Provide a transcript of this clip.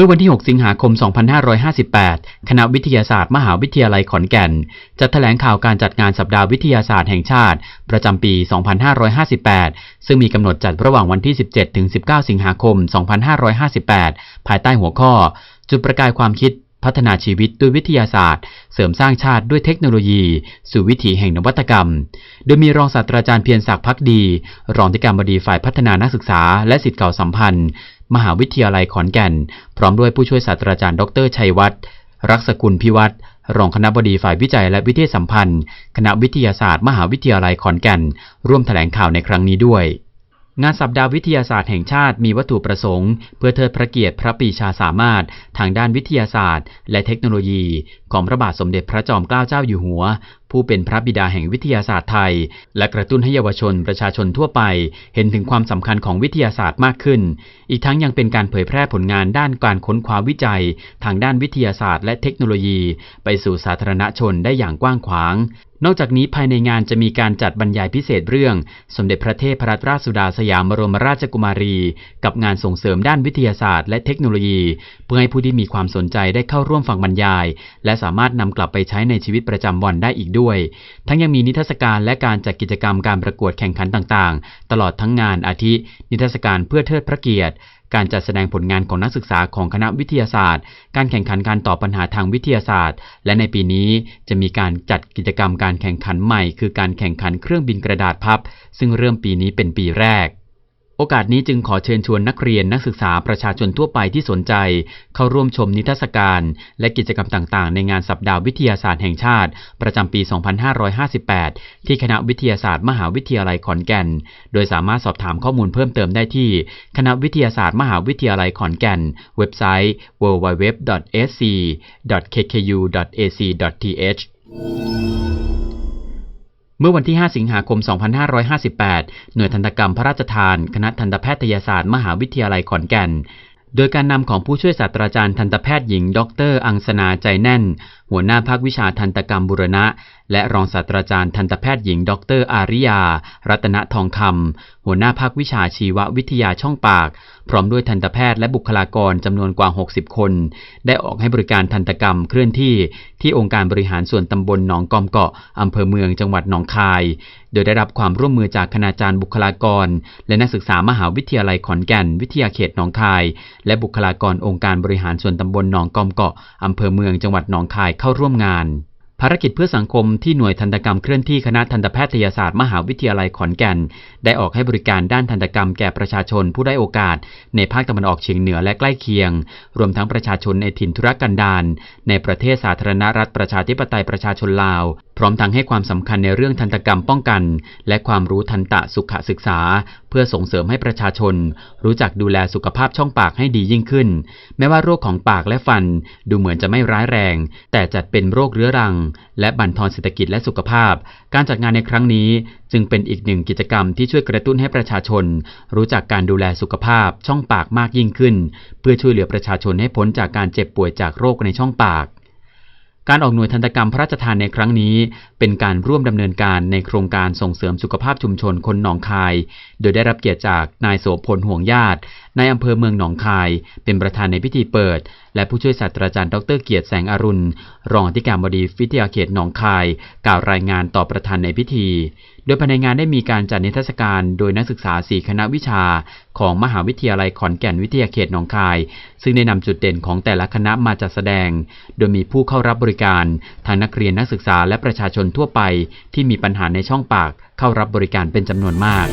มื่อวันที่ 6 สิงหาคม 2558 คณะวิทยาศาสตร์มหาวิทยาลัยขอนแก่น จัดแถลงข่าวการจัดงานสัปดาห์วิทยาศาสตร์แห่งชาติ ประจำปี 2558 ซึ่งมีกำหนดจัดระหว่างวันที่ 17 ถึง 19 สิงหาคม 2558 ภายใต้หัวข้อ จุดประกายความคิดพัฒนาชีวิตด้วยวิทยาศาสตร์ เสริมสร้างชาติด้วยเทคโนโลยี สู่วิถีแห่งนวัตกรรม โดยมีรองศาสตราจารย์เพียรศักดิ์พักดี รองที่การบดีฝ่ายพัฒนานักศึกษา และสิทธิเก่าสัมพันธ์ มหาวิทยาลัยขอนแก่น พร้อมด้วยผู้ช่วยศาสตราจารย์ ดรชัยวัฒน์รักษกุลพิวัตรรองคณะบดีฝ่ายวิจัยและวิทยสัมพันธ์ คณะวิทยาศาสตร์ มหาวิทยาลัยขอนแก่น ร่วมแถลงข่าวในครั้งนี้ด้วย งานสัปดาห์วิทยาศาสตร์แห่งชาติมีวัตถุประสงค์ เพื่อเทิดพระเกียรติพระปีชาสามารถ ทางด้านวิทยาศาสตร์ และเทคโนโลยี ของพระบาทสมเด็จพระจอมเกล้าเจ้าอยู่หัว ผู้เป็นพระบิดาแห่งวิทยาศาสตร์ไทย และกระตุ้นให้เยาวชนประชาชนทั่วไป เห็นถึงความสำคัญของวิทยาศาสตร์มากขึ้น อีกทั้งยังเป็นการเผยแพร่ผลงานด้านการค้นคว้าวิจัย ทางด้านวิทยาศาสตร์ และเทคโนโลยี ไปสู่สาธารณชนได้อย่างกว้างขวาง นอกจากนี้ภายในงานจะมีการจัดบรรยายพิเศษเรื่อง สมเด็จพระเทพรัตนราชสุดาสยามบรมราชกุมารี กับงานส่งเสริมด้านวิทยาศาสตร์และเทคโนโลยี เพื่อให้ผู้ที่มีความสนใจได้เข้าร่วมฟังบรรยาย และสามารถนำกลับไปใช้ในชีวิตประจำวันได้อีกด้วย ทั้งยังมีนิทรรศการและการจัดกิจกรรมการประกวดแข่งขันต่างๆ ตลอดทั้งงานอาทิ นิทรรศการเพื่อเทิดพระเกียรติ การจัดแสดงผลงานของนักศึกษาของคณะวิทยาศาสตร์ การแข่งขันการตอบปัญหาทางวิทยาศาสตร์ และในปีนี้จะมีการจัดกิจกรรมการแข่งขันใหม่ คือการแข่งขันเครื่องบินกระดาษพับ ซึ่งเริ่มปีนี้เป็นปีแรก โอกาสนี้จึงขอเชิญชวนนักเรียนนักศึกษาประชาชนทั่วไปที่สนใจ เข้าร่วมชมนิทรรศการ และกิจกรรมต่างๆ ในงานสัปดาห์วิทยาศาสตร์แห่งชาติ ประจำปี 2558 ที่คณะวิทยาศาสตร์มหาวิทยาลัยขอนแก่น โดยสามารถสอบถามข้อมูลเพิ่มเติมได้ที่ คณะวิทยาศาสตร์มหาวิทยาลัยขอนแก่น เว็บไซต์ www.sc.kku.ac.th เมื่อวันที่ 5 สิงหาคม 2558 หน่วยทันตกรรมพระราชทาน คณะทันตแพทยศาสตร์มหาวิทยาลัยขอนแก่น โดยการนำของผู้ช่วยศาสตราจารย์ทันตแพทย์หญิง ดร อังสนาใจแน่นหัวหน้าภาควิชาทันตกรรมบุรณะ และรองศาสตราจารย์ทันตแพทย์หญิง ดร อาริยา รัตนทองคำหัวหน้าภาควิชาชีววิทยาช่องปาก พร้อมด้วยทันตแพทย์และบุคลากรจำนวนกว่า 60 คน ได้ออกให้บริการทันตกรรมเคลื่อนที่ที่องค์การบริหารส่วนตำบลหนองกอมเกาะอำเภอเมืองจังหวัดหนองคาย โดยได้รับความร่วมมือจากคณาจารย์บุคลากร และนักศึกษามหาวิทยาลัยขอนแก่น วิทยาเขตหนองคาย และบุคลากรองค์การบริหารส่วนตำบลหนองกอมเกาะอำเภอเมืองจังหวัดหนองคายเข้าร่วมงาน ภารกิจเพื่อสังคมที่หน่วยทันตกรรมเคลื่อนที่คณะทันตแพทยศาสตร์มหาวิทยาลัยขอนแก่น ได้ออกให้บริการด้านทันตกรรมแก่ประชาชนผู้ได้โอกาส ในภาคตะวันออกเฉียงเหนือและใกล้เคียง รวมทั้งประชาชนในถิ่นทุรกันดารในประเทศสาธารณรัฐประชาธิปไตยประชาชนลาว พร้อมทั้งให้ความสำคัญในเรื่องทันตกรรมป้องกัน และความรู้ทันตะสุขศึกษา เพื่อส่งเสริมให้ประชาชน รู้จักดูแลสุขภาพช่องปากให้ดียิ่งขึ้น แม้ว่าโรคของปากและฟันดูเหมือนจะไม่ร้ายแรง แต่จัดเป็นโรคเรื้อรัง และบั่นทอนเศรษฐกิจและสุขภาพ การจัดงานในครั้งนี้จึงเป็นอีกหนึ่งกิจกรรมที่ช่วยกระตุ้นให้ประชาชน รู้จักการดูแลสุขภาพช่องปากมากยิ่งขึ้น เพื่อช่วยเหลือประชาชนให้พ้นจากการเจ็บป่วยจากโรคในช่องปาก การออกหน่วยทันตกรรมพระราชทานในครั้งนี้ เป็นการร่วมดำเนินการในโครงการส่งเสริมสุขภาพชุมชนคนหนองคาย โดยได้รับเกียรติจากนายโสพลห่วงญาตินายอำเภอเมืองหนองคาย เป็นประธานในพิธีเปิด และผู้ช่วยศาสตราจารย์ดรเกียรติแสงอรุณ รองอธิการบดีวิทยาเขตหนองคาย กล่าวรายงานต่อประธานในพิธี โดยภายในงานได้มีการจัดนิทรรศการโดยนักศึกษาสีคณะวิชา ของมหาวิทยาลัยขอนแก่นวิทยาเขตหนองคาย ซึ่งได้นำจุดเด่นของแต่ละคณะมาจัดแสดง โดยมีผู้เข้ารับบริการทั้งนักเรียนนักศึกษาและประชาชนทั่วไป ที่มีปัญหาในช่องปากเข้ารับบริการเป็นจำนวนมาก